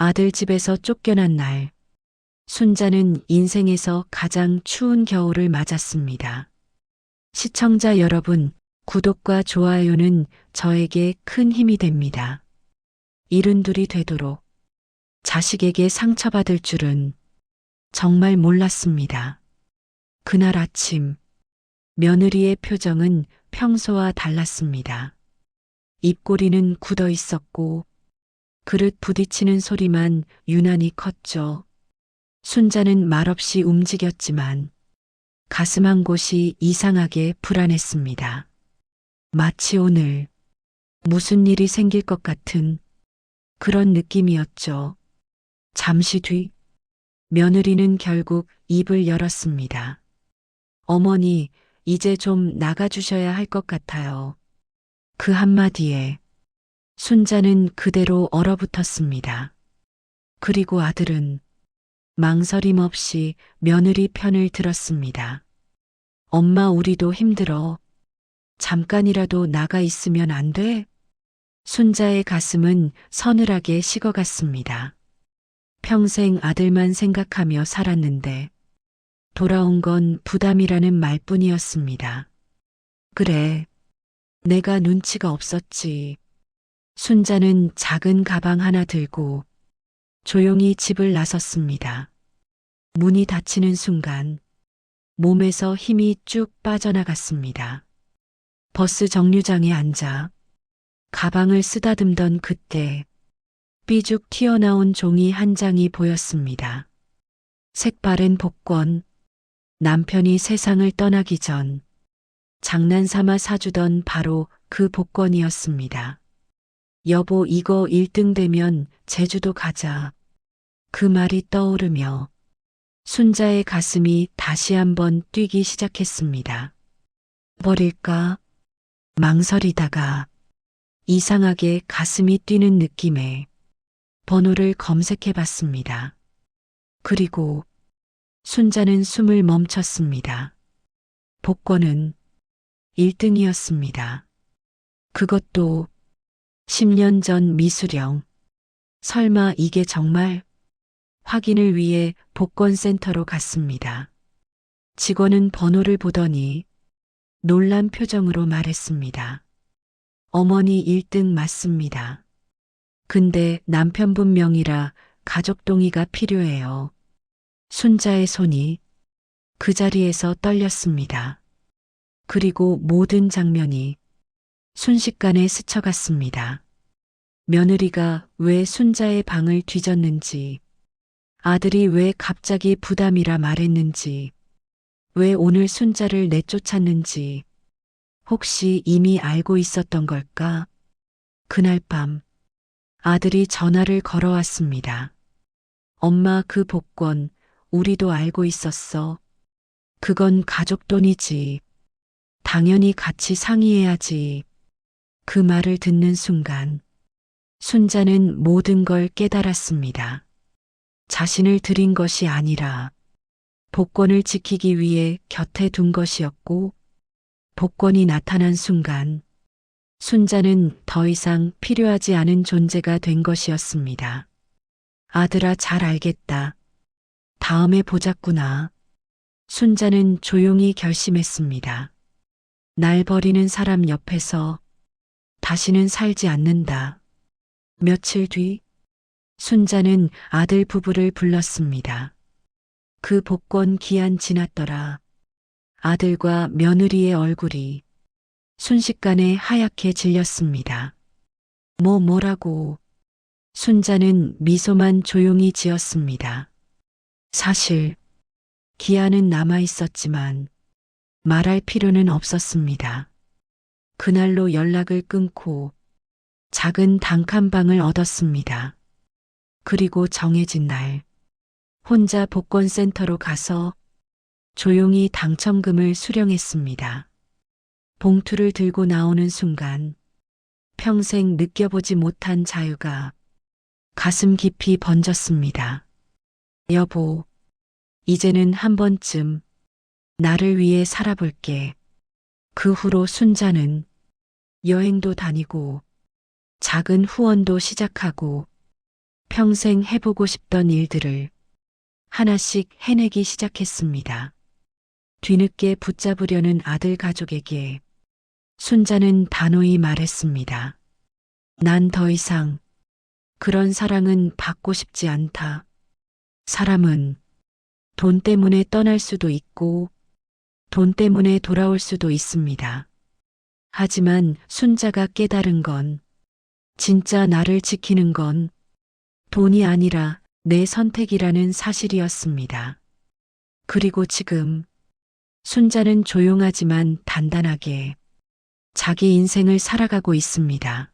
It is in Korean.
아들 집에서 쫓겨난 날, 순자는 인생에서 가장 추운 겨울을 맞았습니다. 시청자 여러분, 구독과 좋아요는 저에게 큰 힘이 됩니다. 이른둘이 되도록 자식에게 상처받을 줄은 정말 몰랐습니다. 그날 아침, 며느리의 표정은 평소와 달랐습니다. 입꼬리는 굳어 있었고, 그릇 부딪히는 소리만 유난히 컸죠. 순자는 말없이 움직였지만, 가슴 한 곳이 이상하게 불안했습니다. 마치 오늘 무슨 일이 생길 것 같은 그런 느낌이었죠. 잠시 뒤 며느리는 결국 입을 열었습니다. 어머니, 이제 좀 나가주셔야 할 것 같아요. 그 한마디에 순자는 그대로 얼어붙었습니다. 그리고 아들은 망설임 없이 며느리 편을 들었습니다. 엄마, 우리도 힘들어. 잠깐이라도 나가 있으면 안 돼? 순자의 가슴은 서늘하게 식어갔습니다. 평생 아들만 생각하며 살았는데 돌아온 건 부담이라는 말뿐이었습니다. 그래, 내가 눈치가 없었지. 순자는 작은 가방 하나 들고 조용히 집을 나섰습니다. 문이 닫히는 순간 몸에서 힘이 쭉 빠져나갔습니다. 버스 정류장에 앉아 가방을 쓰다듬던 그때 삐죽 튀어나온 종이 한 장이 보였습니다. 색바랜 복권, 남편이 세상을 떠나기 전 장난삼아 사주던 바로 그 복권이었습니다. 여보, 이거 1등 되면 제주도 가자. 그 말이 떠오르며 순자의 가슴이 다시 한번 뛰기 시작했습니다. 버릴까? 망설이다가 이상하게 가슴이 뛰는 느낌에 번호를 검색해 봤습니다. 그리고 순자는 숨을 멈췄습니다. 복권은 1등이었습니다. 그것도 10년 전 미수령. 설마 이게 정말 확인을 위해 복권센터로 갔습니다. 직원은 번호를 보더니 놀란 표정으로 말했습니다. 어머니 1등 맞습니다. 근데 남편분 명이라 가족 동의가 필요해요. 순자의 손이 그 자리에서 떨렸습니다. 그리고 모든 장면이 순식간에 스쳐갔습니다. 며느리가 왜 순자의 방을 뒤졌는지, 아들이 왜 갑자기 부담이라 말했는지, 왜 오늘 순자를 내쫓았는지, 혹시 이미 알고 있었던 걸까? 그날 밤, 아들이 전화를 걸어왔습니다. 엄마 그 복권, 우리도 알고 있었어. 그건 가족 돈이지. 당연히 같이 상의해야지. 그 말을 듣는 순간, 순자는 모든 걸 깨달았습니다. 자신을 들인 것이 아니라, 복권을 지키기 위해 곁에 둔 것이었고, 복권이 나타난 순간, 순자는 더 이상 필요하지 않은 존재가 된 것이었습니다. 아들아 잘 알겠다. 다음에 보자꾸나. 순자는 조용히 결심했습니다. 날 버리는 사람 옆에서 다시는 살지 않는다. 며칠 뒤 순자는 아들 부부를 불렀습니다. 그 복권 기한 지났더라. 아들과 며느리의 얼굴이 순식간에 하얗게 질렸습니다. 뭐 뭐라고 순자는 미소만 조용히 지었습니다. 사실 기한은 남아 있었지만 말할 필요는 없었습니다. 그날로 연락을 끊고 작은 단칸방을 얻었습니다. 그리고 정해진 날 혼자 복권센터로 가서 조용히 당첨금을 수령했습니다. 봉투를 들고 나오는 순간 평생 느껴보지 못한 자유가 가슴 깊이 번졌습니다. 여보, 이제는 한 번쯤 나를 위해 살아볼게. 그 후로 순자는 여행도 다니고 작은 후원도 시작하고 평생 해보고 싶던 일들을 하나씩 해내기 시작했습니다. 뒤늦게 붙잡으려는 아들 가족에게 순자는 단호히 말했습니다. 난 더 이상 그런 사랑은 받고 싶지 않다. 사람은 돈 때문에 떠날 수도 있고 돈 때문에 돌아올 수도 있습니다. 하지만 순자가 깨달은 건 진짜 나를 지키는 건 돈이 아니라 내 선택이라는 사실이었습니다. 그리고 지금 순자는 조용하지만 단단하게 자기 인생을 살아가고 있습니다.